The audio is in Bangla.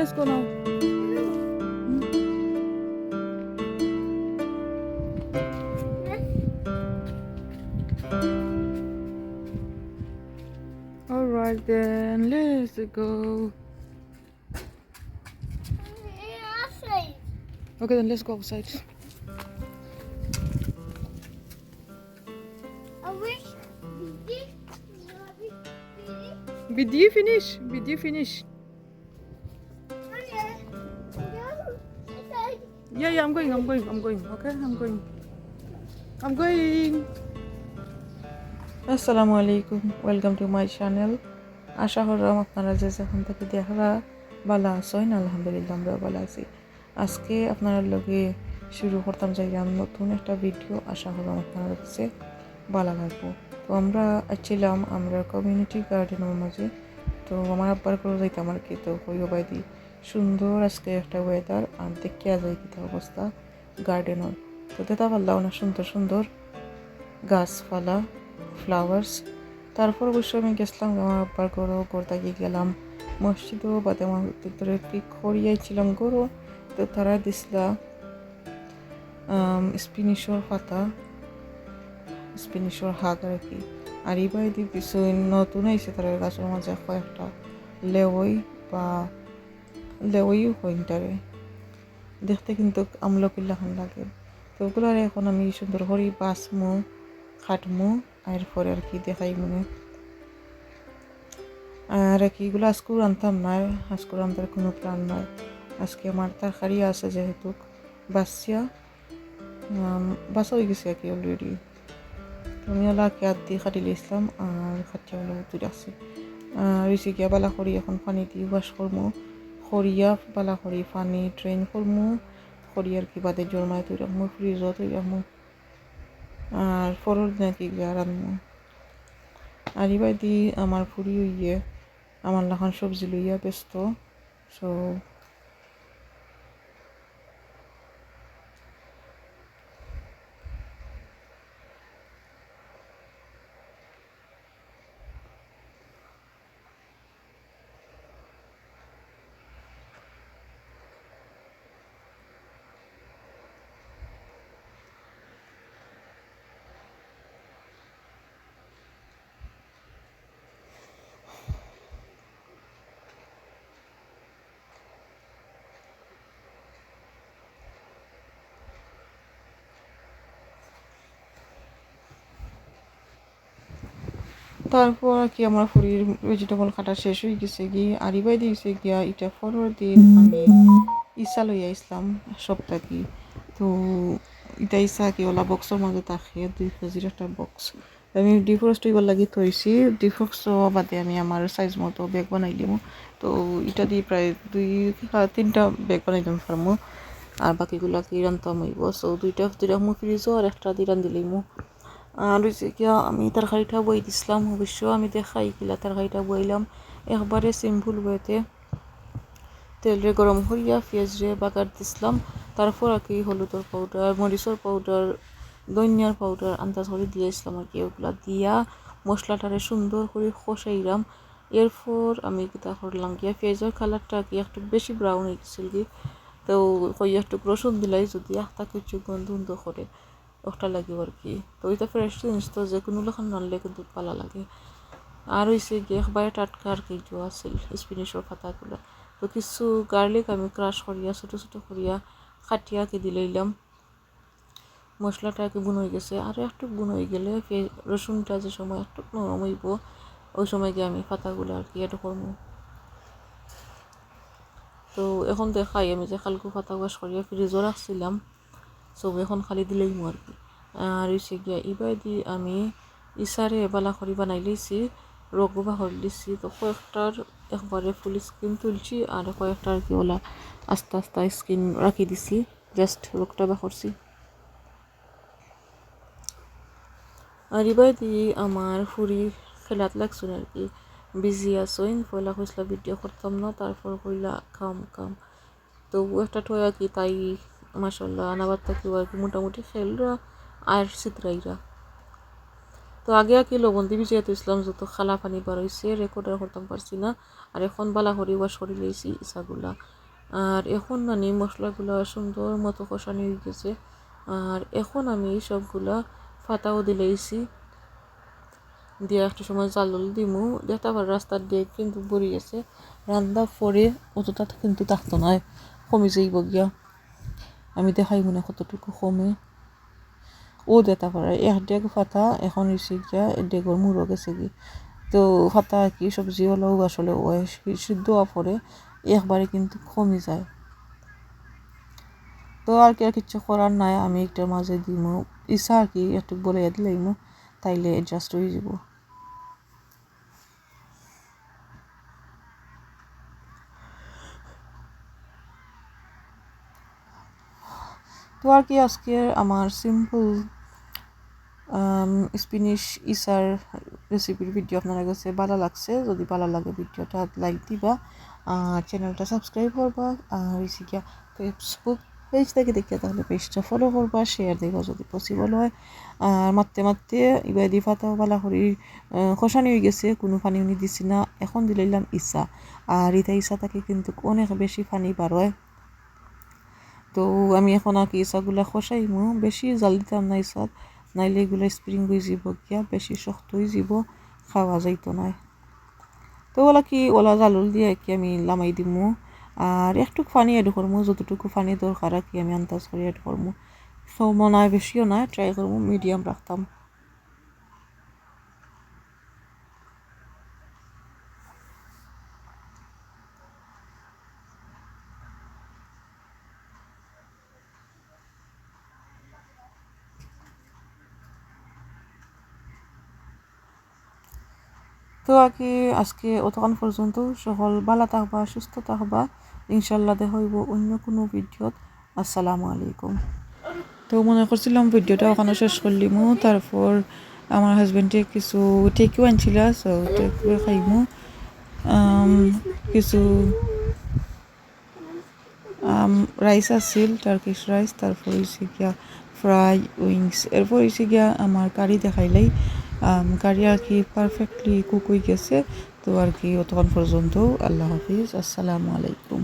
Let's go now. All right then, let's go. Okay, then let's go outside. Did you finish? Did you finish? Yeah, yeah, I'm going, I'm going, I'm going. Okay, I'm going. I'm going. আসসালামু আলাইকুম ওয়েলকাম টু মাই চ্যানেল আশা করলাম আপনারা যে যেখান থেকে দেখরা ভালো আছেন আলহামদুলিল্লাহ আমরা ভালো আছি আজকে আপনার লগে শুরু করতাম যাইলাম নতুন একটা ভিডিও আশা করলাম আপনার কাছে ভালো লাগবো। তো আমরা ছিলাম আমরা কমিউনিটি গার্ডেনের মাঝে। তো আমার আব্বার করে যাইতাম আর কি, তো কইও বাইদি সুন্দর আজকে একটা ওয়েদার আর দেখিয়া যায় কিতা অবস্থা গার্ডেনের তো দেতা পারলাম না, সুন্দর সুন্দর গাছপালা ফ্লাওয়ার্স তারপর অবশ্য আমি গেছিলাম আমার আব্বার গোরতা গিয়ে গেলাম। মসজিদও বাদে আমার ভিতরে কি খড়িয়াইছিলাম গরো। তো তারা দিছিলা স্পিনিশর পাতা, স্পিনিশর হাগ আর কি। আর ইবাই দি কিছু নতুন আইছে তার গাছের মাঝে কয়েকটা লেওই বা লেওইও হইনটারে দেখতে কিন্তু আমলকিল্লাখান লাগে। তো ওগুলো এখন আমি সুন্দর করে বাসমু খাটমু এরপরে আর কি দেখাই মনে। আর কি এগুলো আজকেও আনতাম না আজকে আনতার কোনো প্ল্যান নাই। আজকে আমার তরকারি আছে যেহেতু। বাসিয়া বাসা হয়ে গেছে আর কি অলরেডি আমি ওলা কেয়ার দিয়ে খাটি লিয়েছিলাম আর খাটিয়া ওলা তুলে আছে আর হয়েছে গিয়া বালা করি এখন পানি দিয়ে ওয়াশ করব খরিয়া বালা করি পানি ড্রেন করব খরিয়ার কি বাদে জমায় তুই রাখব ফ্রিজও তুই রাখব আর ফরল নাকি গিয়া রাখব আর এবার দি আমার ফুরি হইয়ে, আমার লাখান সবজি লইয়া ব্যস্ত। সো তারপর কি আমার ফুরির ভেজিটেবল কাটা শেষ হয়ে গেছে কি আরিবাই দিয়েছে গিয়া এটা পরের দিন আমি ইসা লই আইসলাম কি। তো এটা ইসা কি ওলা বক্সের মধ্যে থাকে দুই কেজির একটা বক্স আমি ডিফ্রস্ট হইবার লাগি থইছি ডিফ্রস্ট বাদে আমি আমার সাইজ মতো ব্যাগ বানাই দিমু তো এটা দিয়ে প্রায় দুই তিনটা ব্যাগ বানাই দিম পারমু আর বাকিগুলো কি রান্তাম হইব? সো দুইটা দুইটা মু ফ্রিজও আর একটা দিয়ে রান্ধিলেই মু আর হচ্ছে গিয়া আমি তরকারিটা বই দিছিলাম, অবশ্য আমি দেখাই গিলা তরকারিটা বইলাম একবারে সিম্পল ওয়েতে তেলরে গরম করিয়া পেঁয়াজরে বাগার দিছিলাম। তারপর আর কি হলুদের পাউডার মরিচের পাউডার ধনিয়ার পাউডার আন্দাজ করে দিয়েছিলাম আর কি ওগুলা দিয়া। মশলাটারে সুন্দর করে কষাইলাম এরপর আমি কিতা করলাম গিয়া পেঁয়াজের কালারটা কি একটু বেশি ব্রাউন হয়ে গেছিল কি, তো কই একটু রসুন দিলাই যদি একটা কিছু গন্ধ করে ওটা লাগিব আর কি। তো ওইটা ফ্রেশ জিনিস তো যে কোনো লক্ষণ রানলে কিন্তু ভালো লাগে। আর হয়েছে গিয়ে একবারে টাটকা আর কি জো আছিল স্পিনিশর পাতাগুলো তো কিছু গার্লিক আমি ক্রাশ করিয়া, ছোটো ছোটো করিয়া কাটিয়াকে দিলাইলাম মশলাটা বুন হয়ে গেছে। আর একটু বুন হয়ে গেলে রসুনটা যে সময় একটু নরম হইব, ওই সময় গিয়ে আমি পাতাগুলো আর কি এড করব। তো এখন দেখাই আমি যে কালকু পাতা ওয়াশ করিয়া ফ্রিজও রাখছিলাম। সব এখন খালি দিলেই আর কি আর গিয়া ইবাই দি আমি ইসারে বালা করি বানাই লইছি রগু বাহর দিছি তো কয়েকটার একবারে ফুল স্কিন তুলছি আর কয়েকটা আর কি ওলা আস্তে আস্তে স্কিন রাখি দিছি জাস্ট রোগটা বাহরছি আর ইবাই দি আমার ফুরি খেলাত লাগছিল আর কি, বিজি আসইন পয়লা কইসলা ভিডিও করতাম না তারপর কইলা কাম কাম তো একটা ঠোয়া কি তাই মাসাল্লাহ আনাবার থাকেও আর কি মোটামুটি খেলরা আর চিত্রাইরা তো আগে কি লবণ দিবি, যেহেতু ইসলাম যত খালা পানি বার হয়েছে রেকর্ডার করতাম পারছি না। আর এখন বালা হরি ওয়াশ করে লইছি ইসাগুলা। আর এখন নানি মশলাগুলো সুন্দর মতো কষানি হয়ে গেছে। আর এখন আমি সবগুলা ফাতাও দিলেইছি দিয়ে একটা সময় জালুল দিমু। দেখতে রাস্তার দিয়ে কিন্তু বড়ি আছে রান্না পরে অতটা কিন্তু থাকতো না, কমে যাইব গিয়া। আমি দেখাই মনে কতটুকু কমে। ও দেতা পারে এক ডেগ ফাতা এখন হয়েছে গিয়া ডেগর মুড়ো গেছে কি তো ফাতা কি সবজি হলেও আসলে ও সিদ্ধ পরে একবারে কিন্তু কমে যায়। তো আর কি, আর কিছু করার নাই, আমি একটার মাঝে দিমু। ইচ্ছা আর কি, একটু বলে দিলাইমু, তাইলে অ্যাডজাস্ট হয়ে যাব। তো আর কি আজকে আমার সিম্পল স্পিনিশ ইসার রেসিপির ভিডিও আপনারা কাছে ভালো লাগছে, যদি ভালো লাগে ভিডিওটা লাইক দিবা চ্যানেলটা সাবস্ক্রাইব করবা, আর গিয়া ফেসবুক পেজ থেকে দেখিয়া তাহলে পেজটা ফলো করবা শেয়ার দিবা যদি পসিবল হয়। আর মারতে মারতে ইবা দি ফাতা বালা করি খসানি হয়ে গেছে, কোনো পানি উনি দিছি না, এখন দিলাম ইসা আর ইতা ইসা তাকে কিন্তু অনেক বেশি পানি বার হয়। তো আমি এখন আর কি ইসাগুলা খসাইমু বেশি জাল দিতাম না ইসাদ নাইলে এগুলো স্প্রিং হয়ে যাব গিয়া, বেশি শক্ত হয়ে যাব, খাওয়া যাইতো নাই তো ওলা কি ওলা জালুল দিয়ে কি আমি লামাই দিমু, আর একটু পানি এড করব যতটুকু পানি দরকার আর কি আমি আন্দাজ করে এড করব সময় নাই বেশিও নাই ট্রাই করব মিডিয়াম রাখতাম। তো কি আজকে অতক্ষণ পর্যন্ত সকল ভালো থাকবা, সুস্থ থাকবা। ইনশাল্লাহ হইব অন্য কোনো ভিডিওত। আসসালামু আলাইকুম। তো মনে করছিলাম ভিডিওটা ওখানে শেষ করলিমু, তারপর আমার হাজবেন্ডে কিছু টেকিও আনছিল সো টেকিও খাইমু। কিছু রাইস আছিল টার্কিশ রাইস তারপর হয়েছে গিয়া ফ্রাই উইংস এরপর হয়েছে গিয়া আমার কারি দেখাইলাই। কারি আর কি পারফেক্টলি কুক হয়ে গেছে। তো আর কি, অতক্ষণ পর্যন্ত আল্লাহ হাফিজ। আসসালামু আলাইকুম।